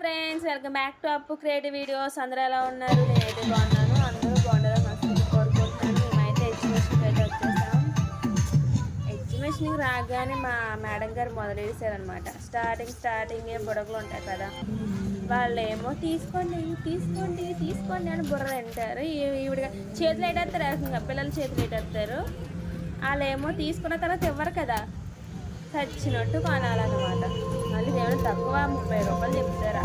Friends welcome back to Appu creative videos అందరూ ఎలా ఉన్నారు? నేనైతే బాగున్నాను. అందరూ బాగుండాలని మస్తు కోరుకుంటున్నాను. మేమైతే ఎగ్జిబిషన్కి అయితే వచ్చేసాం. ఎగ్జిబిషన్కి రాగానే మా మేడం గారు మొదలెసారనమాట స్టార్టింగ్ స్టార్టింగ్ బుడగలు ఉంటాయి కదా వాళ్ళు ఏమో తీసుకోండి తీసుకోండి తీసుకోండి అని బుర్ర తింటారు. ఈ- ఈవిడగా చేతులు ఎడేస్తారు ఏకంగా పిల్లలు చేతులు ఎడేస్తారు వాళ్ళు ఏమో తీసుకున్న తర్వాత ఇవ్వరు కదా. చచ్చినట్టు కొనాలన్నమాట మళ్ళీ దేవుడు తక్కువ ముప్పై రూపాయలు చెప్తారు?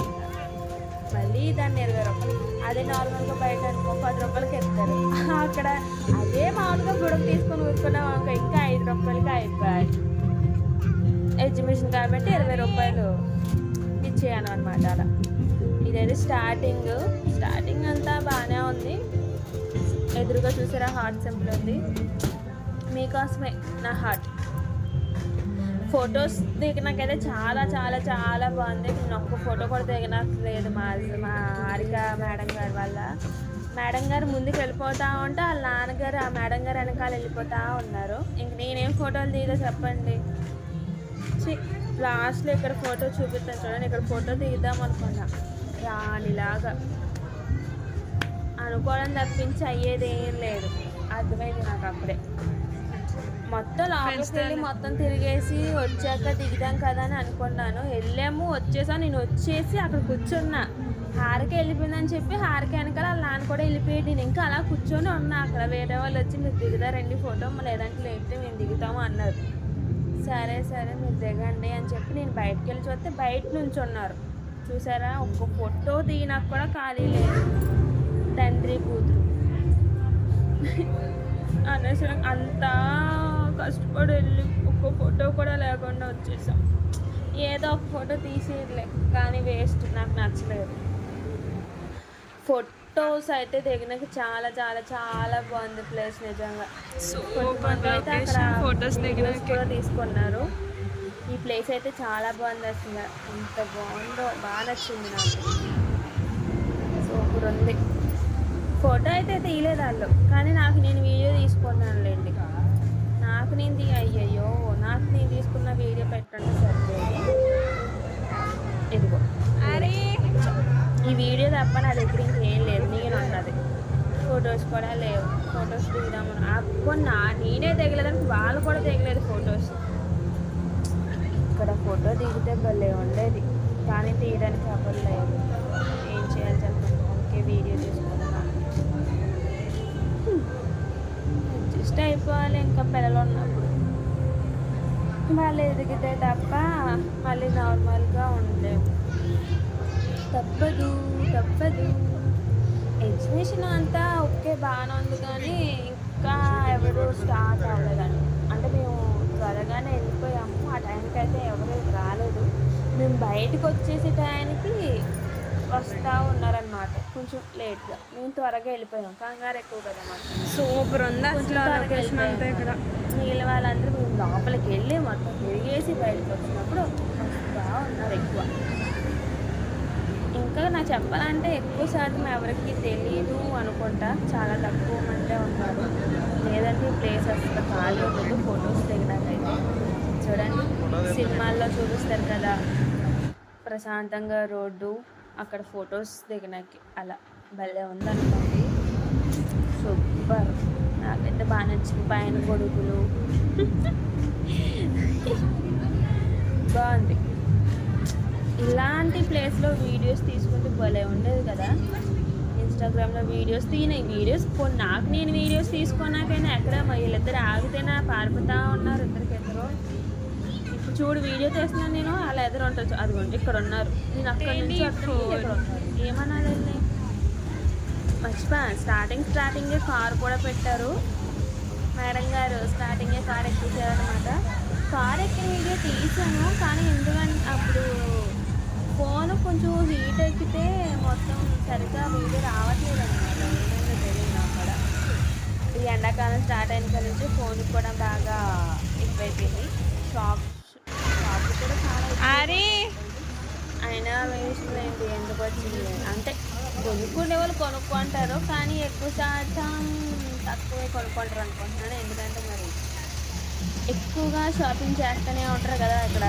మళ్ళీ దాన్ని ఇరవై రూపాయలు. అదే నార్మల్గా బయట అనుకో పది రూపాయలకి ఇస్తారు అక్కడ అదే మామూలుగా బుడక తీసుకొని ఊరుకున్నాం అనుకో ఇంకా ఐదు రూపాయలకి అయిపోయాయి. ఎగ్జిబిషన్ కాబట్టి ఇరవై రూపాయలు ఇచ్చేయను అనమాట అలా. ఇదైతే స్టార్టింగ్ స్టార్టింగ్ అంతా బాగానే ఉంది. ఎదురుగా చూసారా? హార్ట్ సింపుల్ ఉంది. మీకోసమే నా హార్ట్ ఫొటోస్ దిగినాకైతే చాలా చాలా చాలా బాగుంది. నేను ఒక్క ఫోటో కూడా దిగనట్లేదు మా మా హారిక మేడం గారి వల్ల. మేడం గారు ముందుకు వెళ్ళిపోతా ఉంటే వాళ్ళ నాన్నగారు ఆ మేడం గారు వెనకాల వెళ్ళిపోతా ఉన్నారు. ఇంక నేనేం ఫోటోలు దిగుదో చెప్పండి. లాస్ట్లో ఇక్కడ ఫోటో చూపిస్తాను చూడండి. ఇక్కడ ఫోటో దిగుదాం అనుకున్నా. రానిలాగా అనుకోవడం తప్పించి అయ్యేది ఏం లేదు. అర్థమైంది నాకు అప్పుడే. మొత్తం లోపలికి మొత్తం తిరిగేసి వచ్చాక దిగుదాం కదా అని అనుకున్నాను. వెళ్ళాము వచ్చేసాను నేను వచ్చేసి అక్కడ కూర్చున్నా. హారకి వెళ్ళిపోయిందని చెప్పి హారకి వెనకాల వాళ్ళ నాన్న కూడా వెళ్ళిపోయి నేను ఇంకా అలా కూర్చొని ఉన్నా. అక్కడ వేరే వాళ్ళు వచ్చి మీరు దిగుతారండి ఫోటో లేదంటే లేకపోతే మేము దిగుతాము అన్నారు. సరే సరే మీరు దిగండి అని చెప్పి నేను బయటకు వెళ్ళి చూస్తే బయట నుంచి ఉన్నారు. చూసారా? ఒక్క ఫోటో దిగినాక కూడా ఖాళీ లేదు. తండ్రి కూతురు. అనవసరం. అంతా కష్టపడి వెళ్ళి ఒక్క ఫోటో కూడా లేకుండా వచ్చేసాం. ఏదో ఒక ఫోటో తీసేయలే కానీ వేస్ట్ నాకు నచ్చలేదు. ఫొటోస్ అయితే దిగినాక చాలా చాలా చాలా బాగుంది ప్లేస్ నిజంగా. కొంతమంది అయితే అక్కడ ఫొటోస్ videos కూడా తీసుకున్నారు. ఈ ప్లేస్ అయితే చాలా బాగుంది అసలు. ఎంత బాగుందో బాగా నచ్చింది నాకు. సూపర్ ఉంది. ఫోటో అయితే తీయలేదు వాళ్ళు కానీ నాకు నేను వీడియో తీసుకున్నానులేండి. నాకు నేను అయ్యయ్యో నాకు నేను తీసుకున్న వీడియో పెట్టండి సరిపోయింది ఇదిగో. అరే. ఈ వీడియో తప్ప నా దగ్గర ఇంకేం లేదు నేను ఉన్నది ఫొటోస్ కూడా లేవు. ఫొటోస్ దిగుదాము. అప్పుడు నా నేనే దిగలేదని వాళ్ళు కూడా దిగలేదు ఫొటోస్ ఇక్కడ ఫోటో దిగితే భలే ఉండేది. కానీ తీయడానికి అవ్వదు లేదు ఏం చేయాలి చెప్పండి? ఓకే వీడియో తీసుకున్నాను ఫస్ట్ అయిపోవాలి ఇంకా పిల్లలు ఉన్నప్పుడు. వాళ్ళు ఎదిగితే తప్ప మళ్ళీ నార్మల్గా ఉండలేము తప్పదు తప్పదు. ఎగ్జిబిషన్ అంతా ఓకే బాగానే ఉంది కానీ ఇంకా ఎవరు స్టార్ట్ అవ్వలేదండి. అంటే మేము త్వరగానే వెళ్ళిపోయాము. ఆ టైంకి అయితే ఎవరు రాలేదు. మేము బయటకు వచ్చేసే టైంకి వస్తూ ఉన్నారనమాట కొంచెం లేట్గా. మేము త్వరగా వెళ్ళిపోయాం. కంగారు ఎక్కువ కదా మాకు. సూపర్ ఉంది అసలు లొకేషన్ అంతా ఇక్కడ. మిగిలిన వాళ్ళందరూ మేము లోపలికి వెళ్ళి మొత్తం తిరిగేసి బయటకు వచ్చినప్పుడు వస్తూ ఉన్నారు ఎక్కువ. ఇంకా నాకు చెప్పాలంటే ఎక్కువ శాతం ఎవరికి తెలియదు అనుకుంటా. చాలా తక్కువ మందే ఉన్నారు. లేదంటే ఈ ప్లేస్ అసలు ఖాళీ ఉండదు. ఫొటోస్ దిగినాకైతే చూడండి. సినిమాల్లో చూపిస్తారు కదా. ప్రశాంతంగా రోడ్డు. అక్కడ ఫొటోస్ దిగినాకి అలా భలే ఉందనుకోండి. సూపర్. నాకైతే బాగా నచ్చింది. పైన కొడుకులు. బాగుంది. ఇలాంటి ప్లేస్లో వీడియోస్ తీసుకుంటే భలే ఉండేది కదా. ఇన్స్టాగ్రామ్లో వీడియోస్ తీన వీడియోస్ నాకు నేను వీడియోస్ తీసుకున్నాకైనా ఎక్కడ మా ఆగితే ఆగితేనా పారిపోతూ ఉన్నారు ఇద్దరికిద్దరు. ఇప్పుడు చూడు వీడియో తీస్తున్నాను నేను అలా ఎదురు ఉంటుంది అదిగోండి ఇక్కడ ఉన్నారు. నేను అక్కడ నుంచి ఏమనాలండి మర్చిపోయాను స్టార్టింగ్ స్టార్టింగే కార్ కూడా పెట్టారు. మేడం గారు స్టార్టింగే కార్ ఎక్కించారనమాట కార్ ఎక్కిన వీడియో తీసాను కానీ ఎందుకంటే అప్పుడు ఫోన్ కొంచెం హీట్ ఎక్కితే మొత్తం సరిగ్గా వీడియో రావట్లేదు అనమాట తెలియదు నాకు కూడా. ఈ ఎండాకాలం స్టార్ట్ అయిన నుంచి ఫోన్ కూడా బాగా ఎక్కువైపోయింది. షాప్ షాప్ కూడా చాలా ఎక్కువ అరే. అయినా వేస్ట్ ఎందుకు వచ్చింది? అంటే కొనుక్కునే వాళ్ళు కొనుక్కుంటారు కానీ ఎక్కువ శాతం తక్కువే కొనుక్కుంటారు అనుకుంటున్నాను. ఎందుకంటే మరి ఎక్కువగా షాపింగ్ చేస్తూనే ఉంటారు కదా ఇక్కడ.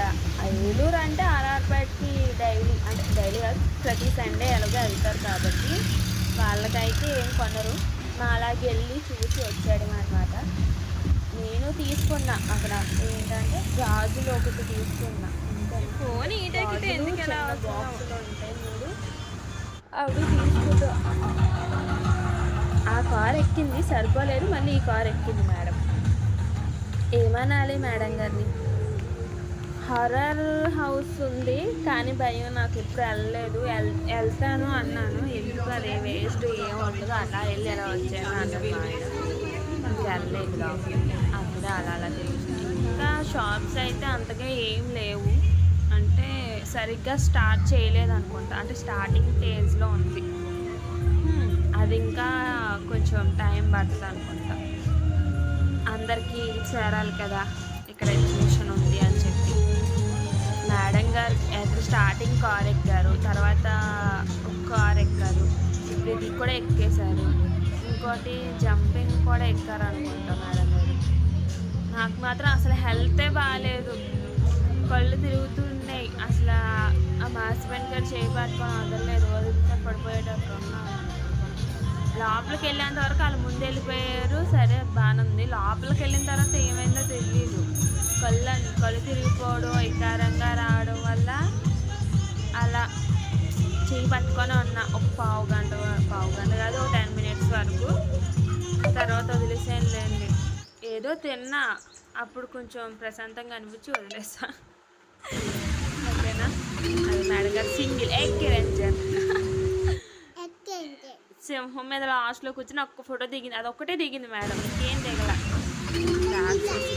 ఏలూరు అంటే ఆర్ఆర్పేటకి డైలీ అంటే డైలీ ప్రతి సండే ఎలాగో వెళ్తారు కాబట్టి వాళ్ళకైతే ఏం కొనరు. మా అలాగే వెళ్ళి చూసి వచ్చాడు అనమాట నేను తీసుకున్నా. అక్కడ ఏంటంటే గాజులు ఒకటి తీసుకున్నా. ఫోన్ ఎందుకు ఎలా బాక్సులు ఉంటాయి మూడు అవి తీసుకుంటా ఆ కార్ ఎక్కింది. సరిపోలేదు. మళ్ళీ ఈ కార్ ఎక్కింది మేడం. ఏమనాలి మేడం గారిని? హర్రర్ హౌస్ ఉంది. కానీ భయం నాకు ఇప్పుడు వెళ్ళలేదు. వెళ్తాను అన్నాను. ఎందుకు అది వేస్ట్? ఏం ఉండదు. అలా వెళ్ళి ఎలా వచ్చాను అన్నమాట ఇంక వెళ్ళలేదు అప్పుడే అలా అలా తెలుస్తుంది ఇంకా షాప్స్ అయితే అంతగా ఏం లేవు. అంటే సరిగ్గా స్టార్ట్ చేయలేదు అనుకుంటా అంటే స్టార్టింగ్ స్టేజ్లో ఉంది. అది ఇంకా కొంచెం టైం పడుతుంది అనుకుంటా అందరికీ చేరాలి కదా. ఇక్కడ ఎగ్జిబిషన్ ఉంది అని చెప్పి. మేడం గారు అయితే స్టార్టింగ్ కార్ ఎక్కారు. తర్వాత కార్ ఎక్కారు. ఇప్పుడు ఇది కూడా ఎక్కేశారు. ఇంకోటి జంపింగ్ కూడా ఎక్కారు అనుకుంటా మేడం. గారు నాకు మాత్రం అసలు హెల్తే బాగాలేదు కళ్ళు తిరుగుతున్నాయి. అసలు ఆ మా హస్బెండ్ గారు చేయి వదలలేదు. వదిలితే పడిపోయేటట్టు లోపలికి వెళ్ళేంత వరకు వాళ్ళు ముందు వెళ్ళిపోయారు. సరే బాగానే ఉంది. లోపలికి వెళ్ళిన తర్వాత ఏమైందో తెలియదు కళ్ళు కళ్ళు తిరిగిపోవడం వికారంగా రా చేయి పట్టుకొని ఉన్నా ఒక పావు గంట పావు గంట కాదు ఒక టెన్ మినిట్స్ వరకు. తర్వాత వదిలేసాను లేండి. ఏదో తిన్నా అప్పుడు కొంచెం ప్రశాంతంగా అనిపించి వదిలేసా. ఓకేనా? అది మేడం గారు సింగిల్ ఎగ్ సింహం మీద లాస్ట్లో కూర్చొని ఒక్క ఫోటో దిగింది. అది ఒక్కటే దిగింది మేడం. ఇంకేం దిగల. రాక్షసి.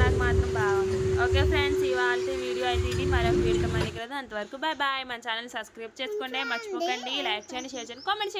నాకు మాత్రం బాగుంది ఓకే ఫ్రెండ్స్ ఇవాళ వీడియో అయితే ఇది. మరొక వీడియో మనకి అంతవరకు బాయ్ బాయ్ మన ఛానల్ సబ్స్క్రైబ్ చేసుకోండి. మర్చిపోకండి. లైక్ చేయండి షేర్ చేయండి కామెంట్ చేయండి.